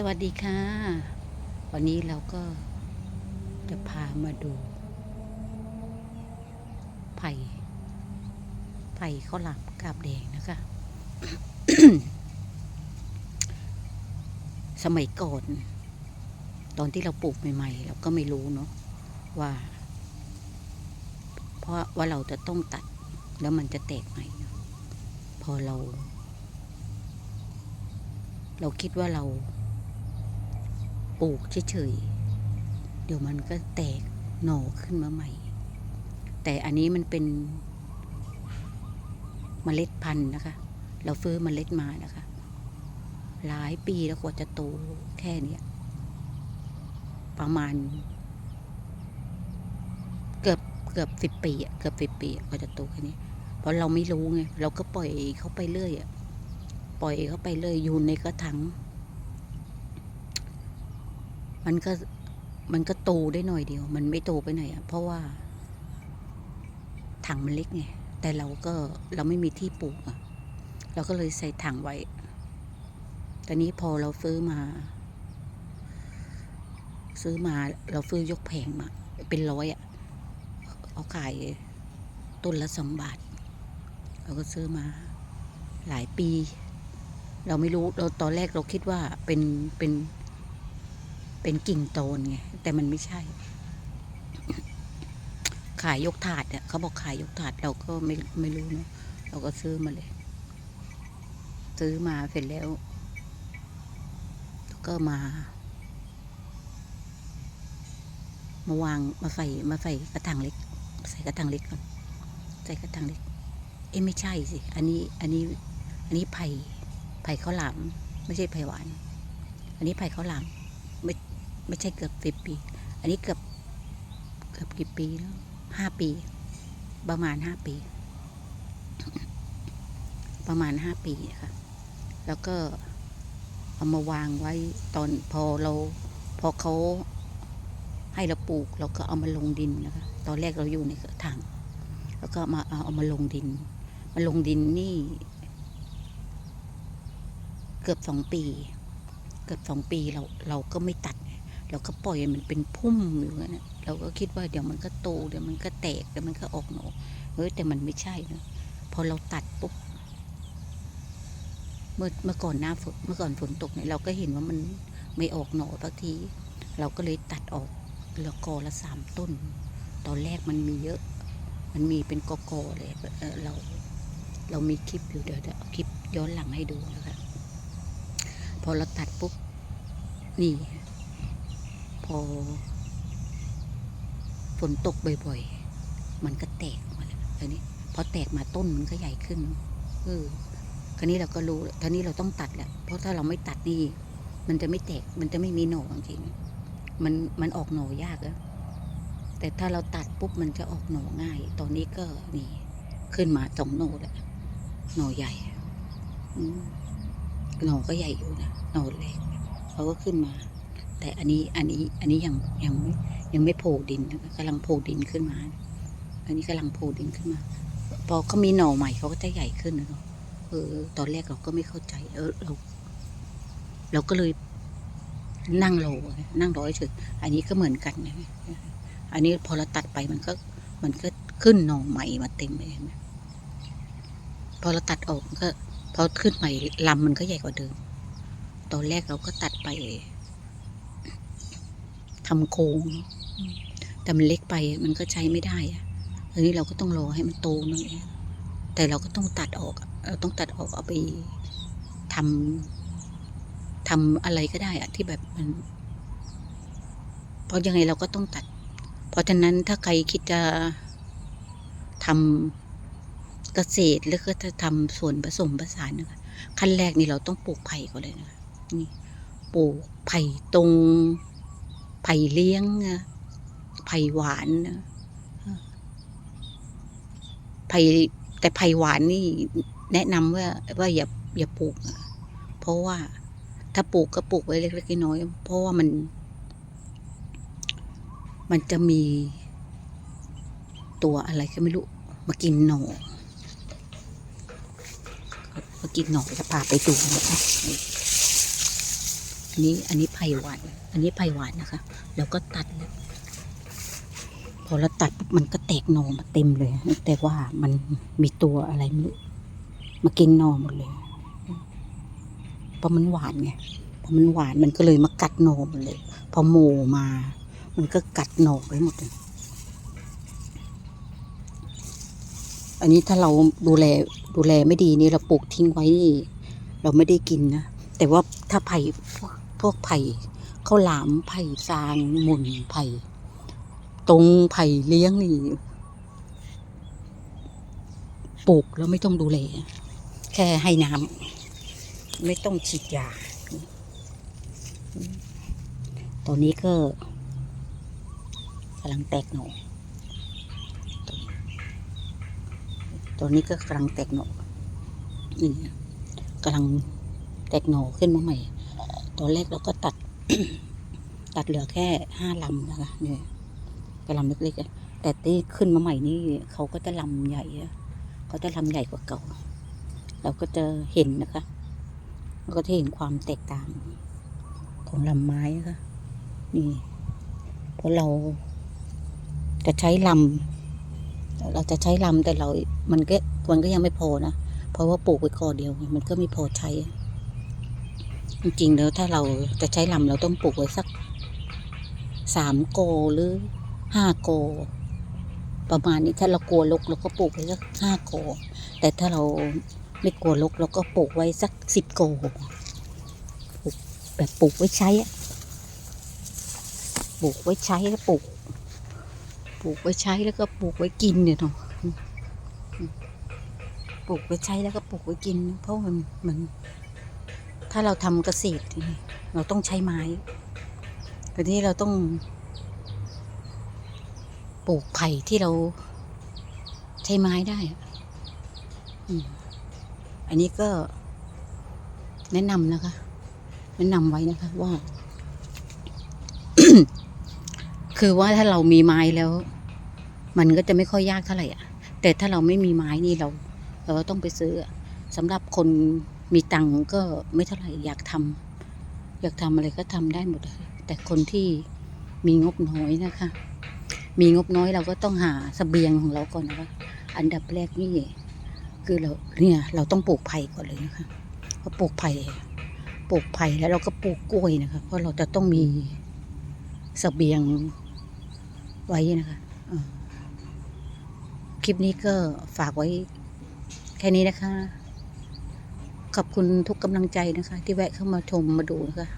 สวัสดีค่ะ วันนี้เราก็จะพามาดู ไผ่ไผ่ข้าวหลามกาบแดงนะคะ สมัยก่อน ตอนที่เราปลูกใหม่ๆ เราก็ไม่รู้เนาะว่า เพราะว่าเราจะต้องตัดแล้วมันจะแตกใหม่พอเรา เราคิดว่าเรา ปลูกเฉยๆ เดี๋ยวมันก็แตกหน่อขึ้นมาใหม่ แต่อันนี้มันเป็นเมล็ดพันธุ์นะคะ เราซื้อเมล็ดมานะคะ หลายปีแล้วกว่าจะโตแค่เนี้ยประมาณ เกือบเกือบสิบปีอะเกือบสิบปีกว่าจะโตแค่นี้ เพราะเราไม่รู้ไง เราก็ปล่อยเขาไปเรื่อยอะปล่อยเขาไปเรื่อยอยู่ในกระถาง มันก็มันก็โตได้หน่อยเดียว มันไม่โตไปไหนอะเพราะว่า ถังมันเล็กไงแต่เราก็เราไม่มีที่ปลูกอะเราก็เลยใส่ถังไว้แต่นี้พอเราซื้อมา ซื้อมาเราซื้อยกแผงมา เป็นร้อยอะเขาขายต้นละสองบาท เราก็ซื้อมาหลายปี เราไม่รู้เราตอนแรกเราคิดว่าเป็นเป็น เป็นกิ่งโตนไงแต่มันไม่ใช่ ขายยกถาดเนี่ยเขาบอกขายยกถาดเราก็ไม่ไม่รู้เนอะเราก็ซื้อมาเลย ซื้อมาเสร็จแล้ว ก็มามาวางมาใส่มาใส่กระถางเล็ก ใส่กระถางเล็กก่อนใส่กระถางเล็ก เอ้ไม่ใช่สิ อันนี้อันนี้ อันนี้ไผ่ไผ่ข้าวหลามไม่ใช่ไผ่หวาน อันนี้ไผ่ข้าวหลาม ไม่ไม่ใช่เกือบสิบปี อันนี้เกือบเกือบกี่ปีแล้วห้าปี ประมาณห้าปี ประมาณห้าปีค่ะ แล้วก็เอามาวางไว้ตอนพอเรา พอเขาให้เราปลูก เราก็เอามาลงดินนะคะ ตอนแรกเราอยู่ในกระถางแล้วก็มาเอาเอามาลงดิน มาลงดินนี่ เกือบสองปี เกือบสองปีเราเราก็ไม่ตัด เราก็ปล่อยมันเป็นพุ่มอยู่อย่างนั้นน่ะเราก็คิดว่าเดี๋ยวมันก็โตเดี๋ยวมันก็แตกเดี๋ยวมันก็ออกหนอเฮ้ยแต่มันไม่ใช่นะพอเราตัดปุ๊บเมื่อเมื่อก่อนหน้าฝนเมื่อก่อนฝนตกเนี่ยเราก็เห็นว่ามันไม่ออกหนอสักที เราก็เลยตัดออกเหลือกอละสามต้น ตอนแรกมันมีเยอะ มันมีเป็นกอกอเลยเเรา เรามีคลิปอยู่เดี๋ยวเดี๋ยวเอาคลิปย้อนหลังให้ดูนะคะ พอเราตัดปุ๊บ นี่ พอฝนตกบ่อยๆ มันก็แตกมาแล้วทีนี้พอแตกมาต้นมันก็ใหญ่ขึ้น เออคราวนี้เราก็รู้ทีนี้เราต้องตัดแหละ เพราะถ้าเราไม่ตัดนี่ มันจะไม่แตก มันจะไม่มีหน่อจริง มัน มันออกหน่อยากอะแต่ถ้าเราตัดปุ๊บมันจะออกหน่อง่าย ตอนนี้ก็นี่ ขึ้นมาสองหน่อแล้วหน่อใหญ่ อืม หน่อก็ใหญ่อยู่นะหน่อเล็กเขาก็ขึ้นมา แต่อันนี้อันนี้อันนี้ยังยังไม่ยังไม่โผล่ดินนะคะกำลังโผล่ดินขึ้นมา อันนี้กำลังโผล่ดินขึ้นมา พอเขามีหน่อใหม่เขาก็จะใหญ่ขึ้นนะเนาะเออ ตอนแรกเราก็ไม่เข้าใจ เออเรา เราก็เลยนั่งรอนั่งรอเฉยอันนี้ก็เหมือนกันนะอันนี้พอเราตัดไปมันก็ มันก็ขึ้นหน่อใหม่มาเต็มเลยนไหมพอเราตัดออกก็ อขึ้นใหม่ลำมันก็ใหญ่กว่าเดิม ตอนแรกเราก็ตัดไปทำโค้งแต่มันเล็กไปมันก็ใช้ไม่ได้อะทีนี้เราก็ต้องรอให้มันโตหน่อยแต่เราก็ต้องตัดออก เราต้องตัดออกเอาไปทำทำอะไรก็ได้อะที่แบบมัน เพราะยังไงเราก็ต้องตัด เพราะฉะนั้นถ้าใครคิดจะทำ เกษตรหรือก็จะทำส่วนผสมผสานนะคะขั้นแรกนี่เราต้องปลูกไผ่ก่อนเลยนะคะนี่ปลูกไผ่ตรงไผ่เลี้ยงไผ่หวานนะไผ่แต่ไผ่หวานนี่แนะนำว่าว่าอย่าอย่าปลูก เพราะว่าถ้าปลูกก็ปลูกไว้เล็กๆน้อยๆเพราะว่ามัน มันจะมีตัวอะไรก็ไม่รู้ มากินหนอ มากินหน่อจะพาไปดูนะคะอันนี้อันนี้ไผ่หวาน อันนี้ไผ่หวานนะคะ แล้วก็ตัดแล้วพอเราตัดมันก็แตกหน่อมาเต็มเลย แต่ว่ามันมีตัวอะไรไม่รู้มากินหน่อหมดเลยเพราะมันหวานไงพอมันหวานมันก็เลยมากัดหน่อหมดเลย พอโมมา มันก็กัดหน่อไปหมดเลย อันนี้ถ้าเราดูแลดูแลไม่ดีนี่เราปลูกทิ้งไว้นี่เราไม่ได้กินนะ แต่ว่าถ้าไผ่พวกไผ่ข้าวหลามไผ่ซางหมุนไผ่ตรงไผ่เลี้ยงนี่ปลูกแล้วไม่ต้องดูแล แค่ให้น้ำไม่ต้องฉีดยา ตอนนี้ก็กำลังแตกหน่อ ตอนนี้ก็กำลังแตกหน่อนี่กำลังแตกหน่อขึ้นมาใหม่ตอนแรกเราก็ตัด ตัดเหลือแค่ห้าลำนะคะเนี่ยกระลำเล็กๆแต่ที่ขึ้นมาใหม่นี่เขาก็จะลำใหญ่เขาจะลำใหญ่กว่าเก่า เราก็จะเห็นนะคะเราก็จะเห็นความแตกต่างของลำไม้นะคะนี่เพราะเราจะใช้ลำ เราจะใช้ลำแต่เรา มันก็มันก็ยังไม่พอนะ เพราะว่าปลูกไว้กอเดียว มันก็ไม่พอใช้ จริงๆแล้วถ้าเราจะใช้ลำเราต้องปลูกไว้สักสามโกหรือห้าโก ประมาณนี้ถ้าเรากลัวลกเราก็ปลูกไว้สักห้าโก แต่ถ้าเราไม่กลัวลกเราก็ปลูกไว้สักสิบโกปลูกแบบปลูกไว้ใช้อะปลูกไว้ใช้ปลูก ลูกไว้ใช้แล้วก็ปลูกไว้กินเนี่ยเนาะปลูกไว้ใช้แล้วก็ปลูกไว้กิน เพราะมันมัน ถ้าเราทำเกษตรนี่เราต้องใช้ไม้แต่นี้เราต้อง ปลูกไผ่ที่เราใช้ไม้ได้อือันนี้ก็แนะนำนะคะ แนะนำไว้นะคะว่า คือว่าถ้าเรามีไม้แล้ว มันก็จะไม่ค่อยยากเท่าไหร่อะ แต่ถ้าเราไม่มีไม้นี่เรา เราต้องไปซื้ออะสำหรับคนมีตังค์ก็ไม่เท่าไหร่อยากทำอยากทำอะไรก็ทำได้หมดเลยแต่คนที่มีงบน้อยนะคะ มีงบน้อยเราก็ต้องหาสเสบียงของเราก่อนนะคะอันดับแรกนี่คือเราเนี่ยเราต้องปลูกไผ่ก่อนเลยนะคะพอปลูกไผ่ปลูกไผ่แล้วเราก็ปลูกกล้วยนะคะ เพราะเราจะต้องมีสเสบียงไว้นะคะ ลิปนี้ก็ฝากไว้แค่นี้นะคะ ขอบคุณทุกกำลังใจนะคะ ที่แวะเข้ามาชมมาดูนะคะ